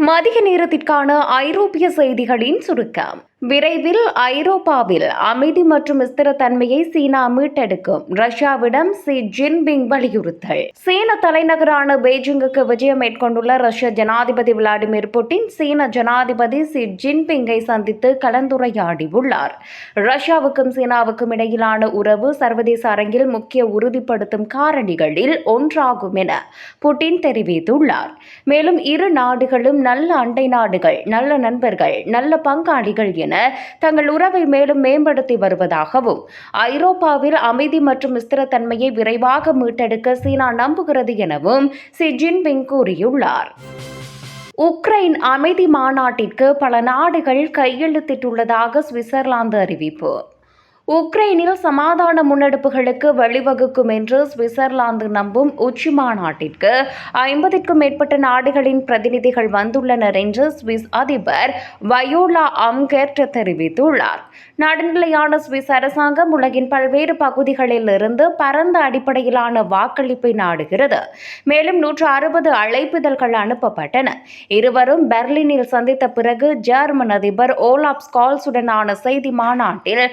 மதிய நேரத்திற்கான ஐரோப்பிய செய்திகளின் சுருக்கம். விரைவில் ஐரோப்பாவில் அமைதி மற்றும் ஸ்திரத்தன்மையை சீனா மீட்டெடுக்கும். ரஷ்யாவிடம் சி ஜின்பிங் வலியுறுத்தல். சீன தலைநகரான பெய்ஜிங்குக்கு விஜயம் மேற்கொண்டுள்ள ரஷ்ய ஜனாதிபதி விளாடிமிர் புட்டின் சீன ஜனாதிபதி சி ஜின்பிங்கை சந்தித்து கலந்துரையாடியுள்ளார். ரஷ்யாவுக்கும் சீனாவுக்கும் இடையிலான உறவு சர்வதேச அரங்கில் முக்கிய உறுதிப்படுத்தும் காரணிகளில் ஒன்றாகும் என புட்டின் தெரிவித்துள்ளார். மேலும் இரு நாடுகளும் நல்ல அண்டை நாடுகள் நல்ல நண்பர்கள் நல்ல பங்காளிகள் என தங்கள் உறவை மேலும் மேம்படுத்தி வருவதாகவும் ஐரோப்பாவில் அமைதி மற்றும் ஸ்திரத்தன்மையை விரைவாக மீட்டெடுக்க சீனா நம்புகிறது எனவும் சி ஜின்பிங் கூறியுள்ளார். உக்ரைன் அமைதி மாநாட்டிற்கு பல நாடுகள் கையெழுத்திட்டுள்ளதாக சுவிட்சர்லாந்து அறிவிப்பு. உக்ரைனில் சமாதான முன்னெடுப்புகளுக்கு வழிவகுக்கும் என்று சுவிட்சர்லாந்து நம்பும் உச்சி மாநாட்டிற்கு ஐம்பதுக்கும் மேற்பட்ட நாடுகளின் பிரதிநிதிகள் வந்துள்ளனர் என்று சுவிஸ் அதிபர் வயோலா அம்கெர்ட் தெரிவித்துள்ளார். நடுநிலையான சுவிஸ் அரசாங்கம் உலகின் பல்வேறு பகுதிகளில் இருந்து பரந்த அடிப்படையிலான வாக்களிப்பை நாடுகிறது. மேலும் நூற்று அறுபது அழைப்புதல்கள் அனுப்பப்பட்டன. இருவரும் பெர்லினில் சந்தித்த பிறகு ஜெர்மன் அதிபர் ஓலாப் ஸ்கால்ஸுடனான செய்தி மாநாட்டில்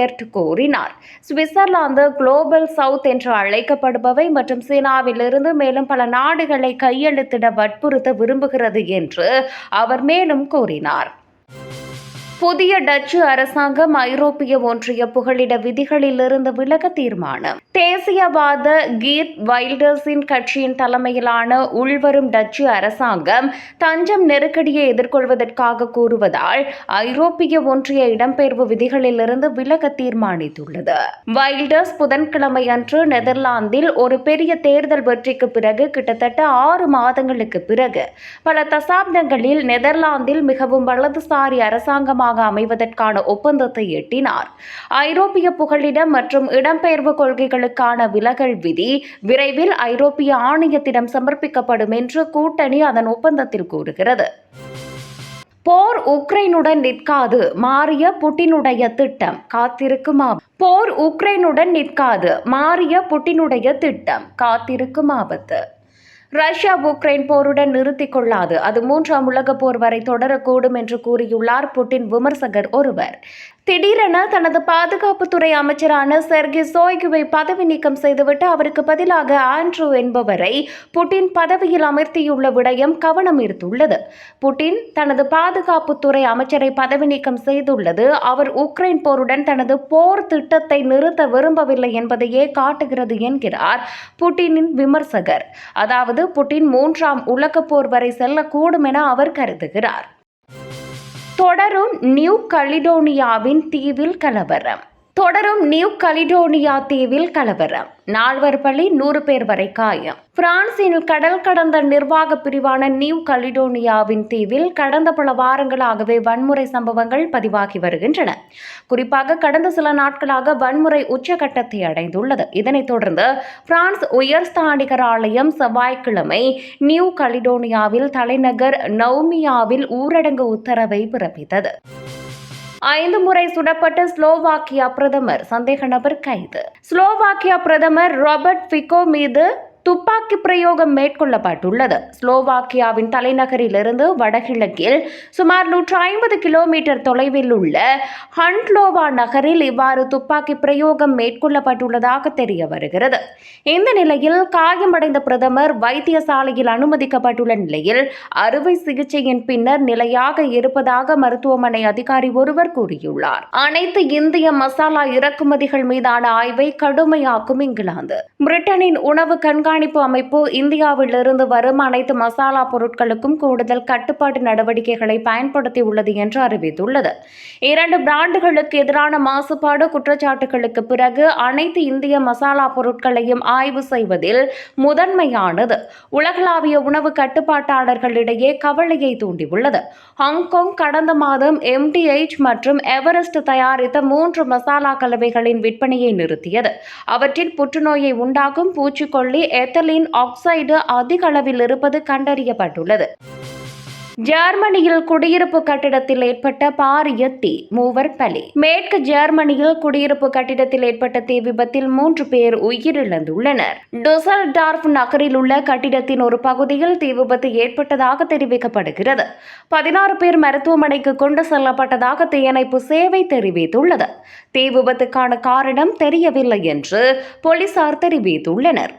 ஆம்கெர்ட் கூறினார். சுவிட்சர்லாந்து குளோபல் சவுத் என்று அழைக்கப்படுபவை மற்றும் சீனாவிலிருந்து மேலும் பல நாடுகளை கையெழுத்திட வற்புறுத்த விரும்புகிறது என்று அவர் மேலும் கூறினார். புதிய டச்சு அரசாங்கம் ஐரோப்பிய ஒன்றிய புகலிட விதிகளிலிருந்து விலக தீர்மானம். தேசியவாத கீத் வைல்டர்ஸின் கட்சியின் தலைமையிலான உள்வரும் டச்சு அரசாங்கம் தஞ்சம் நெருக்கடியை எதிர்கொள்வதற்காக கூறுவதால் ஐரோப்பிய ஒன்றிய இடம்பெயர்வு விதிகளிலிருந்து விலக தீர்மானித்துள்ளது. வைல்டர்ஸ் புதன்கிழமை அன்று நெதர்லாந்தில் ஒரு பெரிய தேர்தல் வெற்றிக்கு பிறகு கிட்டத்தட்ட ஆறு மாதங்களுக்கு பிறகு பல தசாப்தங்களில் நெதர்லாந்தில் மிகவும் வலதுசாரி அரசாங்கமாக அமைவதற்கான ஒப்பந்தத்தை எட்டினார். ஐரோப்பிய புகலிடம் மற்றும் இடம்பெயர்வு கொள்கைகளுக்கான விலகல் விதி விரைவில் ஐரோப்பிய ஆணையத்திடம் சமர்ப்பிக்கப்படும் என்று கூட்டணி அதன் ஒப்பந்தத்தில் கூறுகிறது. போர் உக்ரைனுடன் நிற்காது மாறிய புட்டினுடைய திட்டம் காத்திருக்கும்? போர் உக்ரைனுடன் நிற்காது மாறிய புட்டினுடைய திட்டம் காத்திருக்கும் ஆபத்து. ரஷ்யா உக்ரைன் போருடன் நிறுத்திக் கொள்ளாது. அது மூன்றாம் உலகப் போர் வரை தொடரக்கூடும் என்று கூறியுள்ளார் புட்டின் விமர்சகர் ஒருவர். திடீரென தனது பாதுகாப்புத்துறை அமைச்சரான செர்கி சோய்குவை பதவி நீக்கம் செய்துவிட்டு அவருக்கு பதிலாக ஆண்ட்ரூ என்பவரை புட்டின் பதவியில் அமர்த்தியுள்ள விடயம் கவனம் ஈர்த்துள்ளது புட்டின் தனது பாதுகாப்புத்துறை அமைச்சரை பதவி நீக்கம் செய்துள்ளது. அவர் உக்ரைன் போருடன் தனது போர் திட்டத்தை நிறுத்த விரும்பவில்லை என்பதையே காட்டுகிறது என்கிறார் புட்டினின் விமர்சகர். அதாவது புட்டின் மூன்றாம் உலகப் போர் வரை செல்லக்கூடும் என அவர் கருதுகிறார். தொடரும் நியூ கலிடோனியாவின் தீவில் கலவரம். தொடரும் நியூ கலிடோனியா தீவில் கலவரம். நால்வர் பலி நூறு பேர் வரை காயம். பிரான்சின் கடல் கடந்த நிர்வாக பிரிவான நியூ கலிடோனியாவின் தீவில் கடந்த பல வாரங்களாகவே வன்முறை சம்பவங்கள் பதிவாகி வருகின்றன. குறிப்பாக கடந்த சில நாட்களாக வன்முறை உச்சகட்டத்தை அடைந்துள்ளது. இதனைத் தொடர்ந்து பிரான்ஸ் உயர்ஸ்தானிகர் ஆலயம் செவ்வாய்க்கிழமை நியூ கலிடோனியாவில் தலைநகர் நௌமியாவில் ஊரடங்கு உத்தரவை பிறப்பித்தது. ஐந்து முறை சுடப்பட்ட ஸ்லோவாக்கியா பிரதமர். சந்தேக நபர் கைது. ஸ்லோவாக்கியா பிரதமர் ராபர்ட் ஃபிகோ மீது துப்பாக்கி பிரயோகம் மேற்கொள்ளப்பட்டுள்ளது. ஸ்லோவாக்கியாவின் தலைநகரிலிருந்து வடகிழக்கில் சுமார் நூற்று ஐம்பது கிலோமீட்டர் தொலைவில் உள்ள ஹண்ட்லோவா நகரில் இவ்வாறு துப்பாக்கி பிரயோகம் மேற்கொள்ளப்பட்டுள்ளதாக தெரிய வருகிறது. இந்த நிலையில் காயமடைந்த பிரதமர் வைத்தியசாலையில் அனுமதிக்கப்பட்டுள்ள நிலையில் அறுவை சிகிச்சையின் பின்னர் நிலையாக இருப்பதாக மருத்துவமனை அதிகாரி ஒருவர் கூறியுள்ளார். அனைத்து இந்திய மசாலா இறக்குமதிகள் மீதான ஆய்வை கடுமையாக்கும் இங்கிலாந்து. பிரிட்டனின் உணவு கண்காணிப்பு கண்காணிப்பு அமைப்பு இந்தியாவிலிருந்து வரும் அனைத்து மசாலா பொருட்களுக்கும் கூடுதல் கட்டுப்பாட்டு நடவடிக்கைகளை பயன்படுத்தியுள்ளது என்று அறிவித்துள்ளது. இரண்டு பிராண்டுகளுக்கு எதிரான மாசுபாடு குற்றச்சாட்டுகளுக்கு பிறகு அனைத்து இந்திய மசாலா பொருட்களையும் ஆய்வு செய்வதில் முதன்மையானது. உலகளாவிய உணவு கட்டுப்பாட்டாளர்களிடையே கவலையை தூண்டியுள்ளது. ஹாங்காங் கடந்த மாதம் எம்டிஎச் மற்றும் எவரெஸ்ட் தயாரித்த மூன்று மசாலா கலவைகளின் விற்பனையை நிறுத்தியது. அவற்றில் புற்றுநோயை உண்டாக்கும் பூச்சிக்கொல்லி எத்தலின் ஆக்சைடு அதிக அளவில் இருப்பது கண்டறியப்பட்டுள்ளது. ஜெர்மனியில் குடியிருப்பு கட்டிடத்தில் ஏற்பட்ட பாரிய தீ மூவர் பலி. மேற்கு ஜெர்மனியில் குடியிருப்பு கட்டிடத்தில் ஏற்பட்ட தீ விபத்தில் மூன்று பேர் உயிரிழந்துள்ளனர். டுசல்டார்ஃப் நகரில் உள்ள கட்டிடத்தின் ஒரு பகுதியில் தீ விபத்து ஏற்பட்டதாக தெரிவிக்கப்படுகிறது. பதினாறு பேர் மருத்துவமனைக்கு கொண்டு செல்லப்பட்டதாக தீயணைப்பு சேவை தெரிவித்துள்ளது. தீ விபத்துக்கான காரணம் தெரியவில்லை என்று போலீசார் தெரிவித்துள்ளனர்.